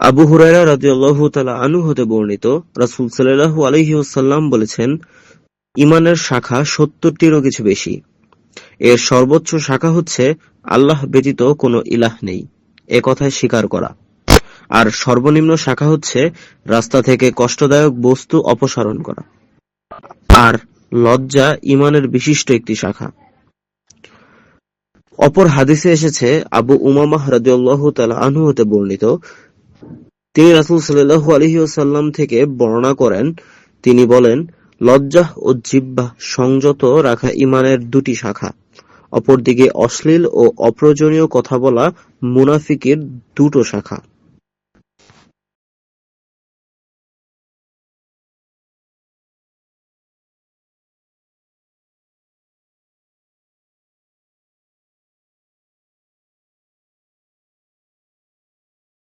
আবু হুরায়রা রাদিয়াল্লাহু তাআলা আনহু হতে বর্ণিত রাসূল সাল্লাল্লাহু আলাইহি ওয়াসাল্লাম বলেছেন ঈমানের শাখা সত্তরটিরও কিছু বেশি। এর সর্বোচ্চ শাখা হচ্ছে আল্লাহ ব্যতীত কোনো ইলাহ নেই, এ কথায় স্বীকার করা। আর সর্বনিম্ন শাখা হচ্ছে রাস্তা থেকে কষ্টদায়ক বস্তু অপসারণ করা। আর লজ্জা ইমানের বিশিষ্ট একটি শাখা। অপর হাদিসে এসেছে, আবু উমামাহ রাদিয়াল্লাহু তাআলা আনহু হতে বর্ণিত তিনি রাসুল সাল্লাহু আলহি ওসাল্লাম থেকে বর্ণনা করেন, তিনি বলেন, লজ্জা ও জিব্বা সংযত রাখা ইমানের দুটি শাখা। অপরদিকে অশ্লীল ও অপ্রয়োজনীয় কথা বলা মুনাফিকের দুটো শাখা।